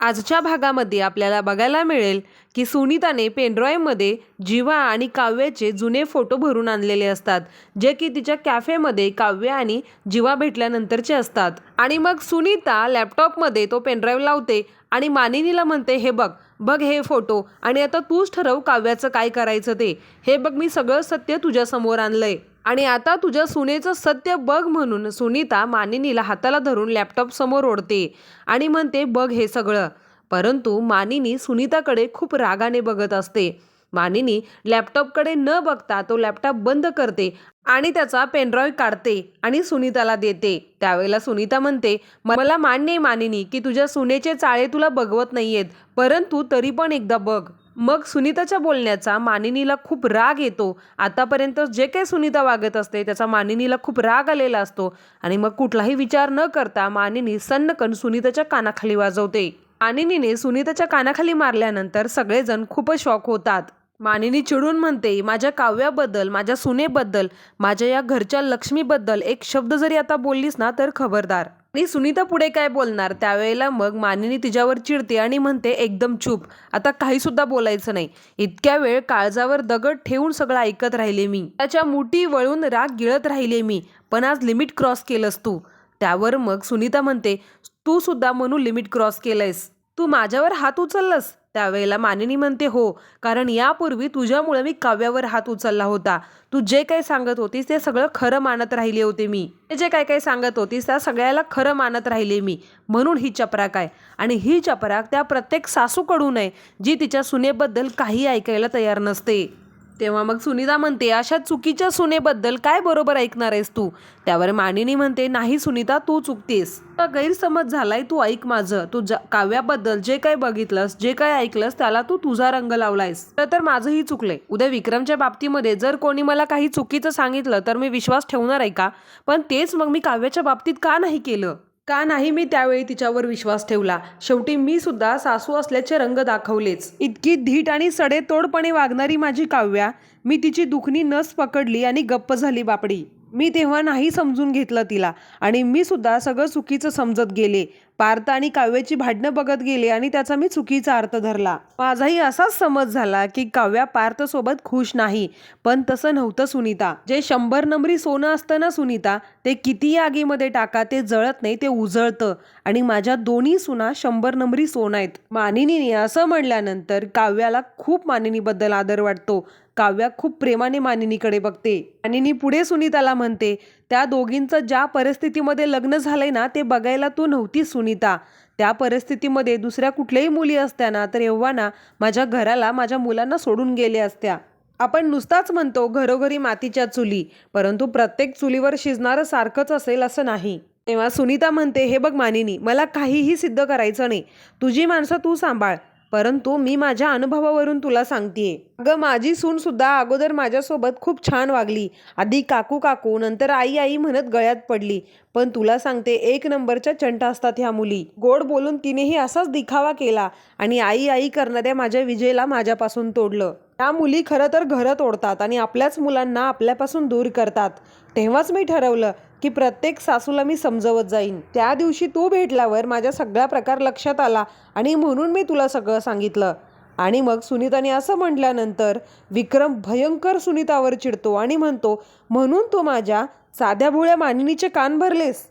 आजच्या भागामध्ये आपल्याला बघायला मिळेल की सुनीताने पेनड्रॉईव्हमध्ये जीवा आणि काव्याचे जुने फोटो भरून आणलेले असतात जे की तिच्या कॅफेमध्ये काव्य आणि जीवा भेटल्यानंतरचे असतात. आणि मग सुनीता लॅपटॉपमध्ये तो पेनड्राईव्ह लावते आणि मानिनीला म्हणते हे बघ बघ हे फोटो आणि आता तूच ठरव काव्याचं काय करायचं ते. हे बघ मी सगळं सत्य तुझ्यासमोर आणलंय. आणि आता तुझ्या सुनेचं सत्य बघ म्हणून सुनीता मानिनीला हाताला धरून लॅपटॉप समोर ओढते आणि म्हणते बघ हे सगळं. परंतु मानिनी सुनीताकडे खूप रागाने बघत असते. मानिनी लॅपटॉपकडे न बघता तो लॅपटॉप बंद करते आणि त्याचा पेनड्रॉईव्ह काढते आणि सुनीताला देते. त्यावेळेला सुनीता म्हणते मला मान्य आहे मानिनी की तुझ्या सुनेचे चाळे तुला बघवत नाहीयेत परंतु तरी पण एकदा बघ. मग सुनीताच्या बोलण्याचा मानिनीला खूप राग येतो. आतापर्यंत जे काही सुनीता वागत असते त्याचा मानिनीला खूप राग आलेला असतो. आणि मग कुठलाही विचार न करता मानिनी सन्नकन सुनीताच्या कानाखाली वाजवते. मानिनीने सुनीताच्या कानाखाली मारल्यानंतर सगळेजण खूपच शॉक होतात. मानिनी चिडून म्हणते माझ्या काव्याबद्दल माझ्या सुनेबद्दल माझ्या या घरच्या लक्ष्मीबद्दल एक शब्द जरी आता बोललीस ना तर खबरदार. आणि सुनीता पुढे काय बोलणार? त्यावेळेला मग मानिनी तिच्यावर चिडते आणि म्हणते एकदम चूप. आता काही सुद्धा बोलायचं नाही. इतक्या वेळ काळजावर दगड ठेवून सगळं ऐकत राहिले मी. त्याच्या मुठी वळून राग गिळत राहिले मी. पण आज लिमिट क्रॉस केलंस तू. त्यावर मग सुनीता म्हणते तू सुद्धा म्हणून लिमिट क्रॉस केलंयस. तू माझ्यावर हात उचललंस? त्यावेळेला मानिनी म्हणते हो कारण यापूर्वी तुझ्यामुळे मी काव्यावर हात उचलला होता. तू जे काही सांगत होतीस ते सगळं खरं मानत राहिले होते मी. ते जे काय काय सांगत होतीस त्या सगळ्याला खरं मानत राहिले मी. म्हणून ही चपराक आहे. आणि ही चपराक त्या प्रत्येक सासूकडून आहे जी तिच्या सुनेबद्दल काही ऐकायला तयार नसते. तेव्हा मग सुनीता म्हणते अशा चुकीच्या सुनेबद्दल काय बरोबर ऐकणार आहेस तू? त्यावर मानिनी म्हणते नाही सुनीता तू चुकतेस. गैरसमज झालाय तू ऐक माझं. तू ज काव्याबद्दल जे काय बघितलंस जे काय ऐकलंस त्याला तू तुझा रंग लावलायस. तर तर माझंही चुकलंय. उद्या विक्रमच्या बाबतीमध्ये जर कोणी मला काही चुकीचं सांगितलं तर मी विश्वास ठेवणार आहे का? पण तेच मग मी काव्याच्या बाबतीत का नाही केलं? का नाही मी त्यावेळी तिच्यावर विश्वास ठेवला? शेवटी मी सुद्धा सासू असल्याचे रंग दाखवलेच. इतकी धीट आणि सडेतोडपणे वागणारी माझी काव्या मी तिची दुखणी नस पकडली आणि गप्प झाली बापडी. मी तेव्हा नाही समजून घेतलं तिला आणि मी सुद्धा सगळं चुकीचं समजत गेले. पार्थ आणि काव्याची भांडणं बघत गेले आणि त्याचा मी चुकीचा अर्थ धरला. माझाही असाच समज झाला की काव्या पार्थ सोबत खुश नाही. पण तसं नव्हतं सुनीता. जे शंभर नंबरी सोनं असतं ना सुनीता ते किती आगीमध्ये टाका ते जळत नाही ते उजळतं. आणि माझ्या दोन्ही सुना शंभर नंबरी सोनं आहेत. मानिनीने असं म्हणल्यानंतर काव्याला खूप मानिनीबद्दल आदर वाटतो. काव्या खूप प्रेमाने मानिनीकडे बघते. मानिनी पुढे सुनीताला म्हणते त्या दोघींचं ज्या परिस्थितीमध्ये लग्न झालंय ना ते बघायला तू नव्हती सुनी सुनीता. त्या परिस्थितीमध्ये दुसऱ्या कुठल्याही मुली असत्या ना तर एव्हाना माझ्या घराला माझ्या मुलांना सोडून गेल्या असत्या. आपण नुसताच म्हणतो घरोघरी मातीच्या चुली परंतु प्रत्येक चुलीवर शिजणारं सारखंच असेल असं नाही. तेव्हा सुनीता म्हणते हे बघ मानिनी मला काहीही सिद्ध करायचं नाही. तुझी माणसं तू सांभाळ. परंतु मी माझ्या अनुभवावरून तुला सांगतेय. अगं माझी सून सुद्धा अगोदर माझ्यासोबत खूप छान वागली. आधी काकू काकू नंतर आई आई म्हणत गळ्यात पडली. पण तुला सांगते एक नंबरच्या चंटा असतात ह्या मुली. गोड बोलून तिनेही असाच दिखावा केला आणि आई आई करणाऱ्या माझ्या विजयला माझ्यापासून तोडलं. त्या मुली खरं तर घरं तोडतात आणि आपल्याच मुलांना आपल्यापासून दूर करतात. तेव्हाच मी ठरवलं की प्रत्येक सासूला मी समजवत जाईन. त्या दिवशी तू भेटल्यावर माझ्या सगळा प्रकार लक्षात आला आणि म्हणून मी तुला सगळं सांगितलं. आणि मग सुनीताने असं म्हटल्यानंतर विक्रम भयंकर सुनीतावर चिडतो आणि म्हणतो म्हणून तू माझ्या साध्या भोळ्या मानिनीचे कान भरलेस?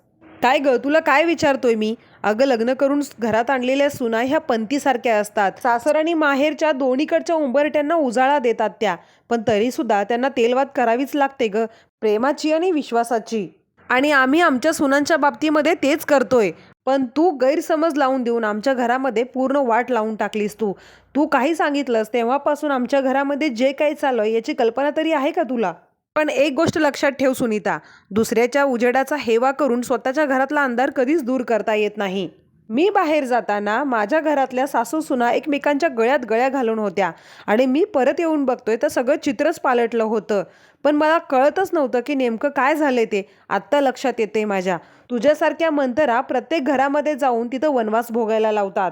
काय ग तुला काय विचारतोय मी? अगं लग्न करून घरात आणलेल्या सुना ह्या पंथीसारख्या असतात. सासर आणि माहेरच्या दोन्हीकडच्या उंबरट्यांना उजाळा देतात त्या. पण तरी सुद्धा त्यांना तेलवात करावीच लागते ग प्रेमाची आणि विश्वासाची. आणि आम्ही आमच्या सुनांच्या बाबतीमध्ये तेच करतोय. पण तू गैरसमज लावून देऊन आमच्या घरामध्ये पूर्ण वाट लावून टाकलीस तू. तू काही सांगितलंस तेव्हापासून आमच्या घरामध्ये जे काही चालू आहे याची कल्पना तरी आहे का तुला? पण एक गोष्ट लक्षात ठेव सुनीता दुसऱ्याच्या उजेडाचा हेवा करून स्वतःच्या घरातला अंधार कधीच दूर करता येत नाही. मी बाहेर जाताना माझ्या घरातल्या सासू सुना एकमेकांच्या गळ्यात गळ्या घालून होत्या आणि मी परत येऊन बघतोय तर सगळं चित्रच पालटलं होतं. पण मला कळतच नव्हतं की नेमकं काय झालंय ते. आत्ता लक्षात येते माझ्या. तुझ्यासारख्या मंतरा प्रत्येक घरामध्ये जाऊन तिथं वनवास भोगायला लावतात.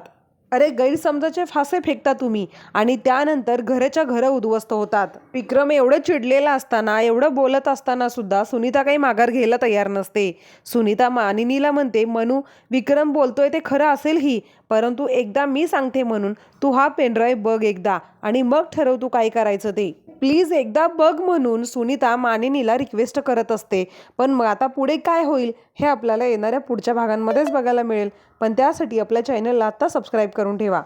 अरे गैरसमजाचे फासे फेकता तुम्ही. आणि त्यानंतर घराच्या घरं उद्ध्वस्त होतात. विक्रम एवढं चिडलेला असताना एवढं बोलत असताना सुद्धा सुनीता काही माघार घ्यायला तयार नसते. सुनीता मानिनीला म्हणते मनू विक्रम बोलतोय ते खरं असेल ही परंतु एकदा मी सांगते म्हणून तू हा पेनड्राईव्ह बघ एकदा आणि मग ठरव तू काय करायचं ते. प्लीज एकदा बघ म्हणून सुनीता मानिनीला रिक्वेस्ट करत असते. पण मग आता पुढे काय होईल हे आपल्याला येणाऱ्या पुढच्या भागांमध्येच बघायला मिळेल. पण त्यासाठी आपल्या चॅनलला आत्ता सबस्क्राईब करून ठेवा.